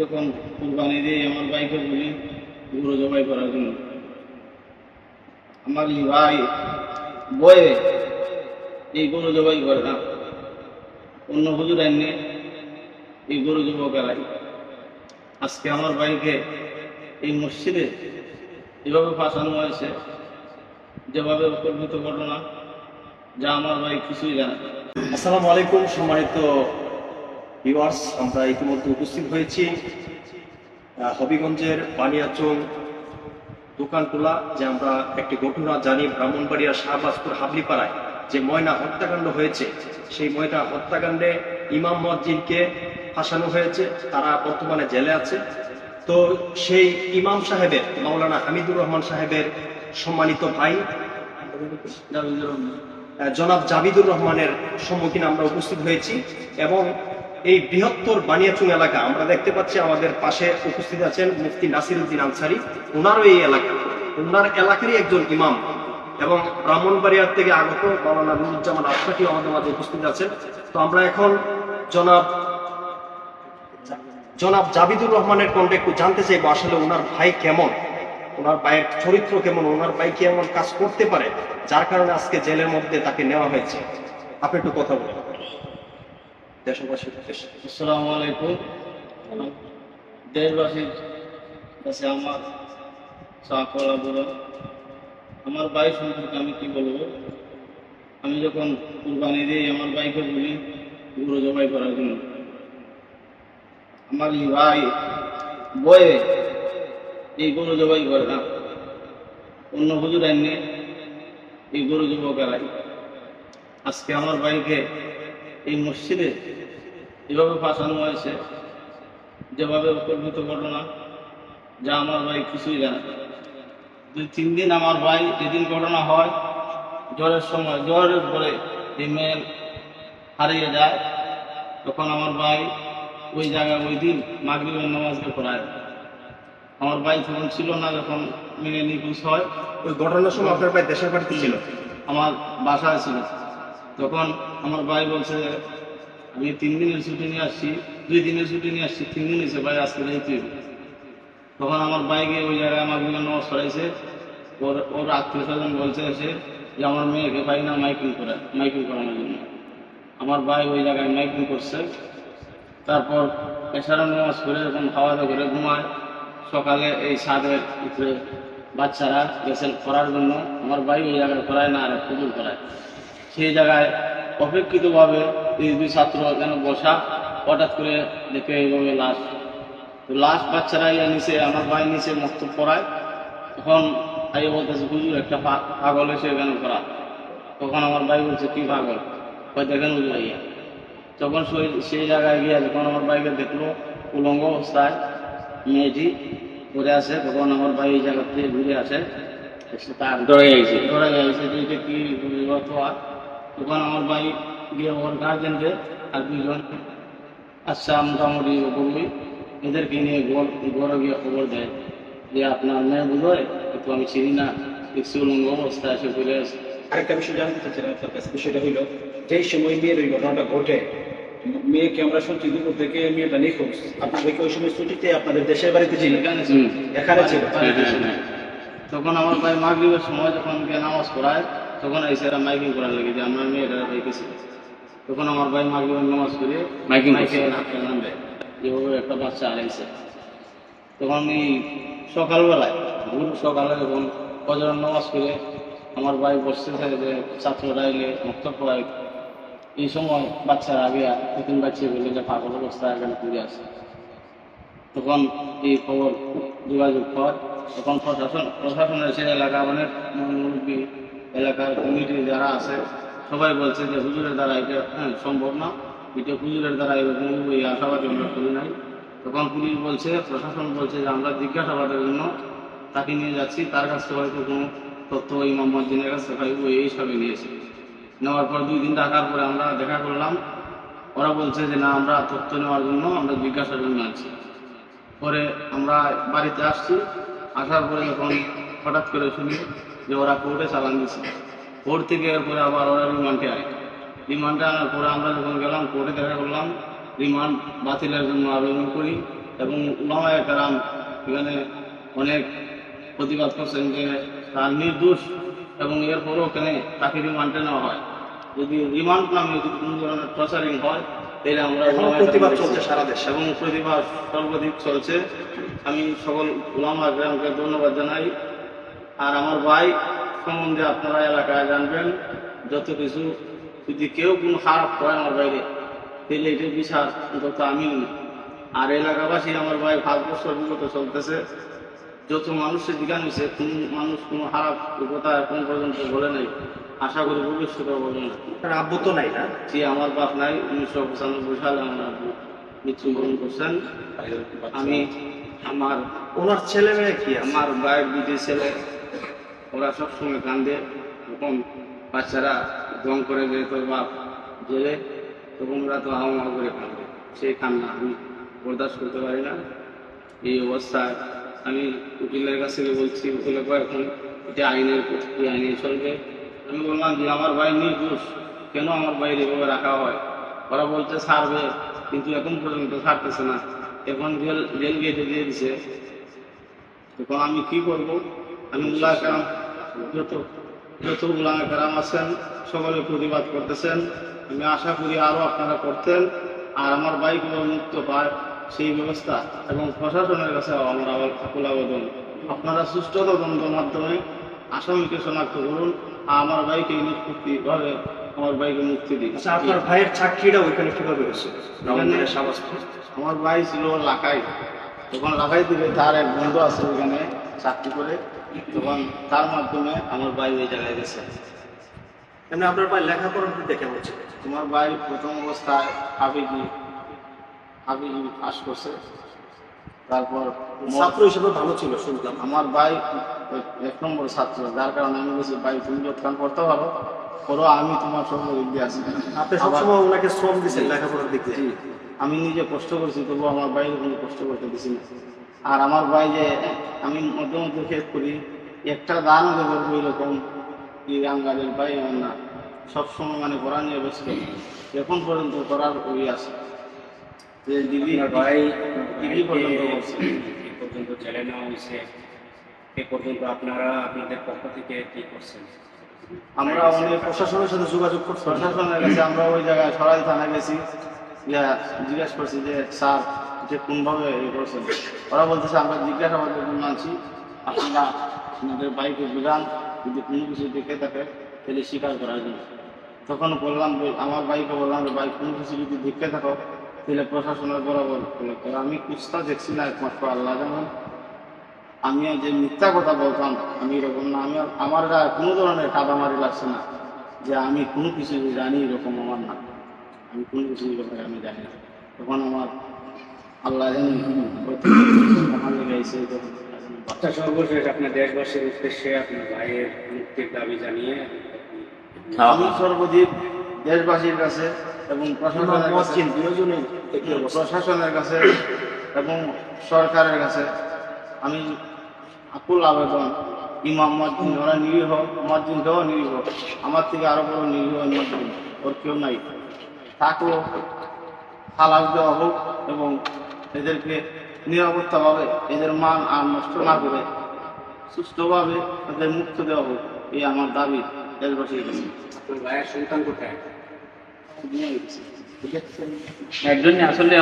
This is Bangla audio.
যখন কুরবানি দিই আমার ভাইকে বলি গরু জবাই করার জন্য। আমার ভাই বয়ে এই গরু জবাই করে না। অন্য হুজুর এনে এই গরু জবাই করাই। আজকে আমার ভাইকে এই মসজিদে এভাবে ফাঁসানো হয়েছে, যেভাবে কল্পিত ঘটনা, যা আমার ভাই কিছুই জানে। আসসালামু আলাইকুম, সম্মানিত ভিউয়ার্স, আমরা ইতিমধ্যে উপস্থিত হয়েছি হবিগঞ্জের বানিয়াচং দোকানটোলা যে আমরা একটি ঘটনা জানি ব্রাহ্মণবাড়িয়া শাহবাজপুর হাবলিপাড়ায়, যে ময়না হত্যাকাণ্ড হয়েছে। সেই ময়না হত্যাকাণ্ডে ইমাম মজ্জিনকে ফাঁসানো হয়েছে, তারা বর্তমানে জেলে আছে। তো সেই ইমাম সাহেবের, মাওলানা হামিদুর রহমান সাহেবের সম্মানিত ভাই জনাব জাবিদুর রহমানের সম্মুখীন আমরা উপস্থিত হয়েছি এবং এই বৃহত্তর বানিয়াচুং এলাকা, আমরা দেখতে পাচ্ছি আমাদের পাশে উপস্থিত আছেন মুফতি নাসিরুদ্দিন আনসারি। ওনারও এই এলাকা। ওনার এলাকারই একজন ইমাম এবং ব্রাহ্মণবাড়িয়ার থেকে আগত মাওলানা নুরুজ্জামান আশরাফি আমাদের মাঝে উপস্থিত আছেন। তো আমরা এখন জনাব জনাব জাবিদুর রহমানের কণ্ঠে একটু জানতে চাইব, আসলে ওনার ভাই কেমন? ওনার ভাইয়ের চরিত্র কেমন? ওনার ভাই কি এমন কাজ করতে পারে, যার কারণে আজকে জেলের মধ্যে তাকে নেওয়া হয়েছে? আপনি একটু কথা বলুন। দেশবাসীর উদ্দেশ্যে। আসসালামু আলাইকুম। দেশবাসীর কাছে আমার চাকলা বলো। আমার ভাই সম্পর্কে আমি কি বলব? আমি যখন কুরবানি দিই, আমার ভাইকে বলি, গরু জবাই করার জন্য। আমার এই ভাই বয়ে এই গরু জবাই করে না। অন্য হুজুর এনে এই গরু জবাই করাই আজকে আমার ভাইকে এই মসজিদে এভাবে ফাঁসানো হয়েছে যেভাবে কল্পিত ঘটনা যা আমার ভাই কিছুই জানে। দুই তিন দিন আমার ভাই যেদিন ঘটনা হয় জ্বরের সময় জ্বরের পরে এই মেয়ের হারিয়ে যায় তখন আমার ভাই ওই জায়গায় ওই দিন মাগরিবের নামাজকে পড়ায়। আমার ভাই তখন ছিল না যখন মেয়ে নিখোঁজ হয়। ওই ঘটনার সময় আপনার ভাই দেশের বাড়িতে ছিল? আমার বাসায় ছিল। তখন আমার ভাই বলছে, আমি তিন দিনের ছুটি নিয়ে আসছি, দুই দিনের ছুটি নিয়ে আসছি, তিন দিন হয়েছে ভাই আজকে যাইতে। তখন আমার ভাইকে ওই জায়গায় আমার বিভিন্ন হয়েছে ওর ওর আত্মীয় স্বজন বলছে এসে যে আমার মেয়েকে পাই না মাইকিং করে, মাইকিং করানোর জন্য। আমার ভাই ওই জায়গায় মাইকিং করছে। তারপর এছাড়া নামাজ করে যখন খাওয়া দাওয়া করে ঘুমায়, সকালে এই ছাদের উপরে বাচ্চারা গেছেন করার জন্য। আমার ভাই ওই জায়গায় করায় না, আর পুজো করায়। সেই জায়গায় অপেক্ষিতভাবে এই দুই ছাত্র যেন বসা হঠাৎ করে দেখে এইভাবে লাশ। তো লাশ বাচ্চারা ইয়া নিচে আমার ভাই নিচে মস্ত পড়ায়। তখন আইয়া বলতেছে হুজুর একটা পাগল এসে কেন করা তখন আমার ভাই বলছে কি পাগল? হয়তো দেখেন হুজুর আইয়া তখন সেই- সেই জায়গায় গিয়ে যখন আমার ভাইকে দেখল উলঙ্গ অবস্থায় মেয়েটি পড়ে আছে তখন আমার ভাই এই জায়গা থেকে ঘুরে আসে এসে তার দৌড়ে গেছে। ধরা গেছে যে এটা কি তখন আমার ভাই গিয়ে ওর গার্জেনকে আর দুজন আচ্ছা মোটামুটি বলবি এদেরকে নিয়ে ঘর ঘরে গিয়ে খবর দেয় যে আপনার মেয়ে বুঝোয় একটু আমি চিনি না দেখছি উলঙ্গ অবস্থায় এসে ঘুরে আসে আরেকটা বিষয় জানতে চাচ্ছিলাম আপনার কাছে বিষয়টা হইল যেই সময় মেয়ের ওই ঘটনাটা ঘটে মেয়েকে আমরা শুনছি দুপুর থেকে মেয়েটা নিখোঁজ আপনার ওই সময় ছুটিতে আপনাদের দেশের বাড়িতে ছিল। এখানে ছিল হ্যাঁ, হ্যাঁ, হ্যাঁ। তখন আমার ভাই মাগরিবের সময় যখন গিয়ে নামাজ পড়ায় তখন এই সেরা মাইকিং করার লাগে যে আমার আমরা মেয়েটা পাইতেছি তখন আমার ভাই মাগরিবের নামাজ করে মাইকিং মাইকে করছে। হাতটা নামবে। যেভাবে একটা বাচ্চা হারাইছে। তখন আমি সকালবেলায় ভোর সকালে যখন ফজরের নামাজ করে আমার ভাই বসতে থাকে যে ছাত্ররা এলে মুক্ত পড়ায় এই সময় বাচ্চারা আগে তিন বাচ্চা বলে যে পাগল অবস্থায় এখানে ঘুরে আসে তখন এই খবর যোগাযোগ হয়। তখন প্রশাসন প্রশাসনের সে এলাকা অনেক মুরব্বী এলাকার কমিটি যারা আছে সবাই বলছে যে হুজুরের দ্বারা এটা হ্যাঁ, সম্ভব না। এটা হুজুরের দ্বারা এরকম এই আশাবাদী আমরা করি নাই। তখন পুলিশ বলছে প্রশাসন বলছে যে আমরা জিজ্ঞাসাবাদের জন্য তাকে নিয়ে যাচ্ছি। তার কাছ হয়তো কোনো তথ্য ইমাম মসজিদের কাছে পাইব এই সবে নিয়েছে। নেওয়ার পর দুই দিন রাখার পরে আমরা দেখা করলাম। ওরা বলছে যে না আমরা তথ্য নেওয়ার জন্য আমরা জিজ্ঞাসার জন্য আছি। পরে আমরা বাড়িতে আসছি। আসার পরে যখন হঠাৎ করে শুনি যে ওরা কোর্টে চালান দিচ্ছে কোর্ট থেকে এরপরে আবার ওরা রিমান্ডে আয় রিমান্ডে আনার পরে আমরা যখন গেলাম কোর্টে দেখা করলাম রিমান্ড বাতিলের জন্য আবেদন করি এবং উলামায় কারাম এখানে অনেক প্রতিবাদ করছেন যে তার নির্দোষ এবং এরপরও ওখানে তাকে রিমান্ডে নেওয়া হয়। যদি রিমান্ড নামে যদি কোনো ধরনের প্রচারিং হয় তাহলে আমরা প্রতিবাদ চলছে সারা দেশে। এবং প্রতিবাদ সর্বাধিক চলছে। আমি সকল উলামা গ্রামকে ধন্যবাদ জানাই। আর আমার ভাই সম্বন্ধে আপনারা এলাকায় জানবেন যত কিছু যদি কেউ কোনো খারাপ করে আমার বাইরে তাহলে এটা বিচার অন্তত আমি। আর এলাকাবাসী আমার ভাই পাঁচ বছর বিগত চলতেছে যত মানুষের দিকে নিছে কোন মানুষ কোনো খারাপ কথা এখন পর্যন্ত বলে নাই আশা করি ভবিষ্যতে বলবে না আব্বু তো নাই না যে আমার বাপ নাই উনিশশো পঁচানব্বই সালে আমার আব্বু মৃত্যুবরণ করছেন আমি আমার ওনার ছেলে মেয়ে কি? আমার ভাইয়ের দুটি ছেলে ওরা সবসময় কান্দে তখন বাচ্চারা দম করে যে তোর বাপ জেলে, তখন ওরা তো হাওয়া করে কান্দে সেই কান্না আমি বরদাস্ত করতে পারি না। এই অবস্থায় আমি উকিলের কাছে গিয়ে বলছি, উকিলে কয় এখন এটা আইনের কি আইনে চলবে। আমি বললাম যে, আমার ভাই নির্দোষ। কেন আমার ভাইয়ের এভাবে রাখা হয়? ওরা বলছে, ছাড়বে। কিন্তু এখন পর্যন্ত ছাড়তেছে না। এখন জেল জেল গেটে দিয়ে দিছে। এখন আমি কি করব? আমি উল্লাহ কারাম যত যত উল্লাহ কারাম আছেন সকলে প্রতিবাদ করতেছেন। আমি আশা করি আরও আপনারা করতেন। আর আমার বাইকগুলো মুক্ত পায় সেই ব্যবস্থা এবং প্রশাসনের কাছে আমার আবার আকুল আবেদন আপনারা সুষ্ঠু তদন্তের মাধ্যমে আসামিকে শনাক্ত করুন। আর আমার বাইকে নিষ্পত্তিভাবে আমার বাইকে মুক্তি দিন। আচ্ছা আপনার ভাইয়ের চাকরিটা ওইখানে কীভাবে হয়েছে? আমার ভাই ছিল লাখাই তখন লাখাই থেকে তার এক বন্ধু আছে ওইখানে চাকরি করে। তখন তার মাধ্যমে আমার ভাই ওই জায়গায় গেছে। এমনি আপনার ভাই লেখাপড়ার দিকে কেমন ছিল? তোমার ভাই প্রথম অবস্থায় হাবিজি হাবিজি পাস করছে। তারপর ছাত্র হিসেবে ভালো ছিল শুনলাম। আমার ভাই এক নম্বর ছাত্র যার কারণে আমি বলছি ভাই তুমি যতক্ষণ করতে পারো। করো আমি তোমার সঙ্গে দিয়ে আছি। আপনি সবসময় ওনাকে শ্রম দিচ্ছেন লেখাপড়ার দিক আমি নিজে কষ্ট করছি তবু আমার বাইরে কোনো কষ্ট করতে দিছি না। আর আমার ভাই যে আমি মধ্যে মধ্যে খেত করি একটা দান দেবো এরকম কি আঙ্গালের ভাই আমার না সবসময় মানে করা নিয়ে ব্যস্ত। এখন পর্যন্ত করার ওই আছে। যে দিদি ভাই দিদি পর্যন্ত করছে এ পর্যন্ত জেলে নেওয়া হয়েছে। এ পর্যন্ত আপনারা আপনাদের পক্ষ থেকে কি করছেন? আমরা অনেক প্রশাসনের সাথে যোগাযোগ করছেন প্রশাসনের কাছে। আমরা ওই জায়গায় সরাই থানায় গেছি। জিজ্ঞেস করছি যে স্যার যে কোনভাবে ইয়ে করছেন। ওরা বলতেছে আমরা জিজ্ঞাসাবাদের জন্য আনছি আপনারা আপনাদের বাইকে বুঝান যদি কোনো কিছু দেখে থাকে, তাহলে স্বীকার করার জন্য। তখন বললাম আমার বাইকে বললাম যে বাইক কোনো কিছু যদি দেখে থাকো, তাহলে প্রশাসনের বরাবর বলে আমি কুস্তা দেখছি না একমাত্র আল্লাহ যেমন। আমি যে মিথ্যা কথা বলতাম, আমি এরকম না আমি আমার কোনো ধরনের কাদামারি লাগছে না যে, আমি কোনো কিছু জানি এরকম আমার না। আমি কোনো কিছু ব্যাপারে আমি জানি না। তখন আমার আল্লাহ যখন আচ্ছা সর্বশেষ আপনার দেশবাসীর উদ্দেশ্যে আপনার ভাইয়ের মুক্তির দাবি জানিয়ে আমি সর্বদিক দেশবাসীর কাছে এবং প্রশাসনের প্রশাসনের কাছে এবং সরকারের কাছে আমি আকুল আবেদন ইমাম মসজিদ ওরা নিরীহ মসজিদ দেওয়া নিরীহ আমার থেকে আরও বড় নিরীহ মসজিদ ওর কেউ নাই। থাকল খালাস দেওয়া হোক এবং এদেরকে নিরাপত্তাভাবে এদের মান আর নষ্ট না করে সুস্থভাবে তাদের মুক্ত দেওয়া হোক এই আমার দাবি দেশবাসীর কাছে। ভাইয়ের সন্তান কোথায়? একজন আসলে